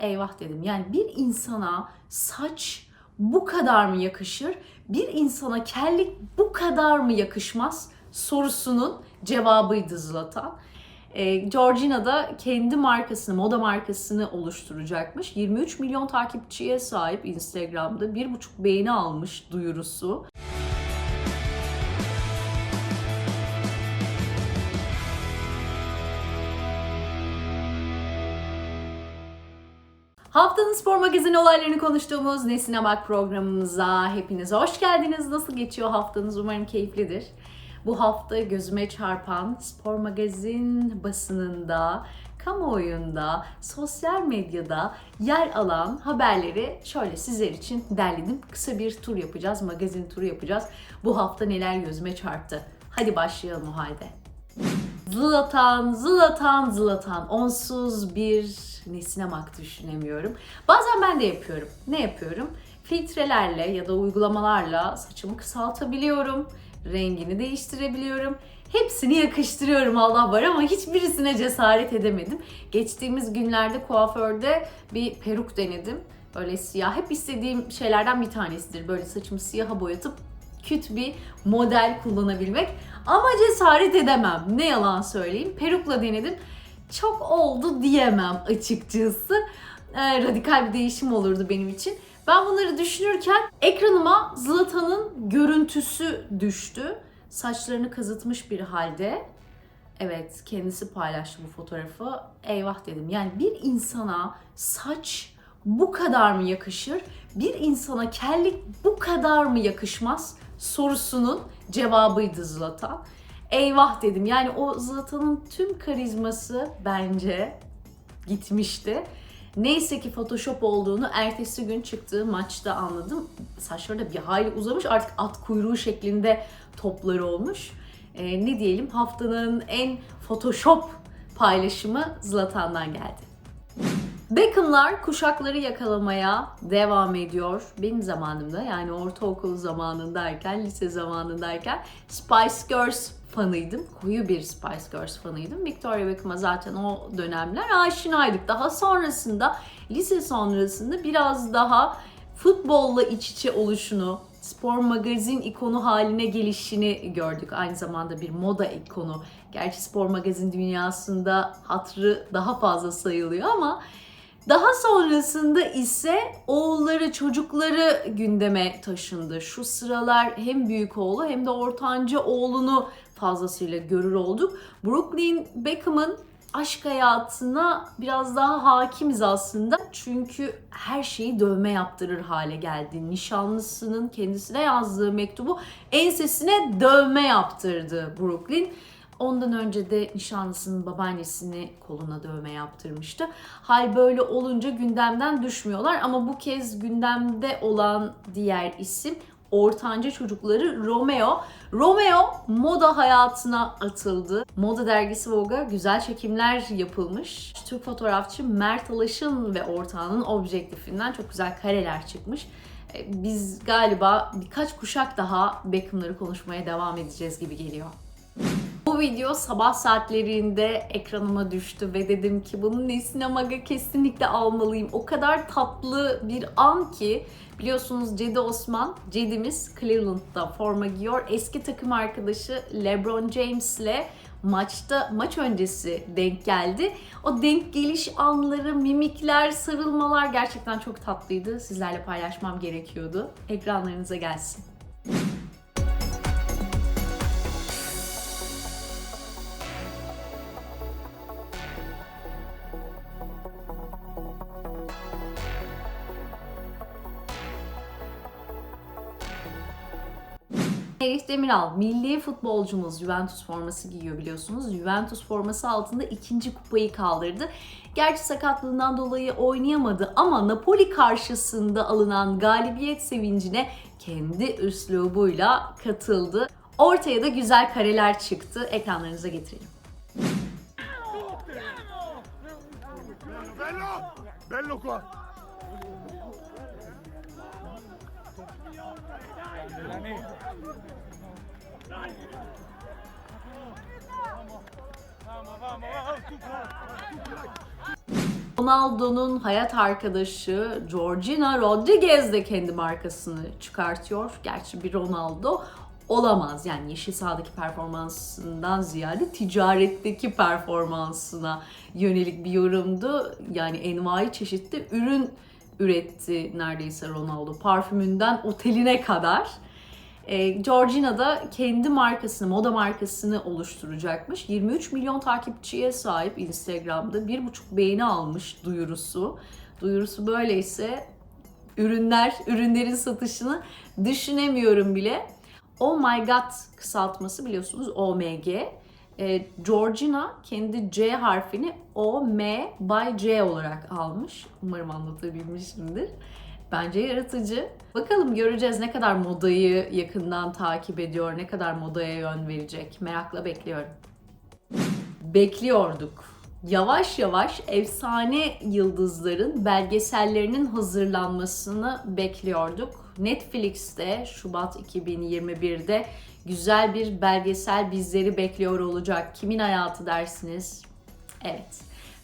eyvah dedim. Yani bir insana saç bu kadar mı yakışır? Bir insana kellik bu kadar mı yakışmaz? Sorusunun cevabıydı Zlatan. E, Georgina da kendi markasını, moda markasını oluşturacakmış. 23 milyon takipçiye sahip Instagram'da. 1,5 beğeni almış duyurusu. Haftanın spor magazini olaylarını konuştuğumuz Nesine Bak programımıza hepiniz hoş geldiniz. Nasıl geçiyor haftanız? Umarım keyiflidir. Bu hafta gözüme çarpan spor magazin basınında, kamuoyunda, sosyal medyada yer alan haberleri şöyle sizler için derledim. Kısa bir tur yapacağız, magazin turu yapacağız. Bu hafta neler gözüme çarptı? Hadi başlayalım o halde. Zlatan, Zlatan, Zlatan. Onsuz bir nesinemak düşünemiyorum. Bazen ben de yapıyorum. Ne yapıyorum? Filtrelerle ya da uygulamalarla saçımı kısaltabiliyorum. Rengini değiştirebiliyorum. Hepsini yakıştırıyorum Allah var ama hiçbirisine cesaret edemedim. Geçtiğimiz günlerde kuaförde bir peruk denedim. Böyle siyah. Hep istediğim şeylerden bir tanesidir. Böyle saçımı siyaha boyatıp küt bir model kullanabilmek. Ama cesaret edemem. Ne yalan söyleyeyim. Perukla denedim. Çok oldu diyemem açıkçası. Ee, radikal bir değişim olurdu benim için. Ben bunları düşünürken ekranıma Zlatan'ın görüntüsü düştü. Saçlarını kazıtmış bir halde. Evet kendisi paylaştı bu fotoğrafı. Eyvah dedim. Yani bir insana saç bu kadar mı yakışır? Bir insana kellik bu kadar mı yakışmaz? Sorusunun cevabıydı Zlatan. Eyvah dedim. Yani o Zlatan'ın tüm karizması bence gitmişti. Neyse ki Photoshop olduğunu ertesi gün çıktığı maçta anladım. Saçları da bir hayli uzamış artık at kuyruğu şeklinde topları olmuş. Ee, ne diyelim haftanın en Photoshop paylaşımı Zlatan'dan geldi. Beckham'lar kuşakları yakalamaya devam ediyor. Benim zamanımda yani ortaokul zamanındayken, lise zamanındayken Spice Girls fanıydım. Koyu bir Spice Girls fanıydım. Victoria Beckham'a zaten o dönemler aşinaydık. Daha sonrasında, lise sonrasında biraz daha futbolla iç içe oluşunu, spor magazin ikonu haline gelişini gördük. Aynı zamanda bir moda ikonu. Gerçi spor magazin dünyasında hatrı daha fazla sayılıyor ama daha sonrasında ise oğulları, çocukları gündeme taşındı. Şu sıralar hem büyük oğlu hem de ortanca oğlunu fazlasıyla görür olduk. Brooklyn Beckham'ın aşk hayatına biraz daha hakimiz aslında. Çünkü her şeyi dövme yaptırır hale geldi. Nişanlısının kendisine yazdığı mektubu ensesine dövme yaptırdı Brooklyn. Ondan önce de nişanlısının babaannesini koluna dövme yaptırmıştı. Hal böyle olunca gündemden düşmüyorlar ama bu kez gündemde olan diğer isim ortanca çocukları Romeo. Romeo moda hayatına atıldı. Moda dergisi Vogue'a güzel çekimler yapılmış. Türk fotoğrafçı Mert Alaş'ın ve ortağının objektifinden çok güzel kareler çıkmış. E, Biz galiba birkaç kuşak daha Beckham'ları konuşmaya devam edeceğiz gibi geliyor. Bu video sabah saatlerinde ekranıma düştü ve dedim ki bunun nesine maga kesinlikle almalıyım. O kadar tatlı bir an ki biliyorsunuz Cedi Osman, Cedi'miz Cleveland'da forma giyiyor. Eski takım arkadaşı LeBron James'le maçta maç öncesi denk geldi. O denk geliş anları, mimikler, sarılmalar gerçekten çok tatlıydı. Sizlerle paylaşmam gerekiyordu. Ekranlarınıza gelsin. Merih Demiral, milli futbolcumuz Juventus forması giyiyor biliyorsunuz. Juventus forması altında ikinci kupayı kaldırdı. Gerçi sakatlığından dolayı oynayamadı ama Napoli karşısında alınan galibiyet sevincine kendi üslubuyla katıldı. Ortaya da güzel kareler çıktı. Ekranlarınıza getirelim. Bello! Bello qua! Ronaldo'nun hayat arkadaşı Georgina Rodriguez de kendi markasını çıkartıyor. Gerçi bir Ronaldo olamaz. Yani yeşil sahadaki performansından ziyade ticaretteki performansına yönelik bir yorumdu. Yani envai çeşitli ürün üretti neredeyse Ronaldo. Parfümünden oteline kadar. E, Georgina da kendi markasını, moda markasını oluşturacakmış. 23 milyon takipçiye sahip Instagram'da. 1,5 beğeni almış duyurusu. Duyurusu böyleyse ürünler, ürünlerin satışını düşünemiyorum bile. Oh my god kısaltması biliyorsunuz OMG. E, Georgina kendi C harfini O, M, by C olarak almış. Umarım anlatabilmişimdir. Bence yaratıcı. Bakalım göreceğiz ne kadar modayı yakından takip ediyor, ne kadar modaya yön verecek. Merakla bekliyorum. Bekliyorduk. Yavaş yavaş efsane yıldızların belgesellerinin hazırlanmasını bekliyorduk. Netflix'te Şubat 2021'de güzel bir belgesel bizleri bekliyor olacak. Kimin hayatı dersiniz? Evet.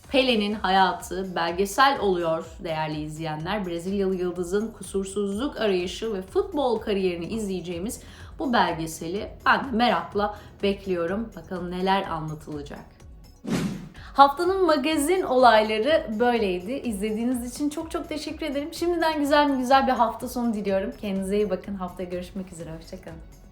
Pele'nin hayatı belgesel oluyor değerli izleyenler. Brezilyalı yıldızın kusursuzluk arayışı ve futbol kariyerini izleyeceğimiz bu belgeseli ben de merakla bekliyorum. Bakalım neler anlatılacak. Haftanın magazin olayları böyleydi. İzlediğiniz için çok çok teşekkür ederim. Şimdiden güzel güzel bir hafta sonu diliyorum. Kendinize iyi bakın. Haftaya görüşmek üzere. Hoşçakalın.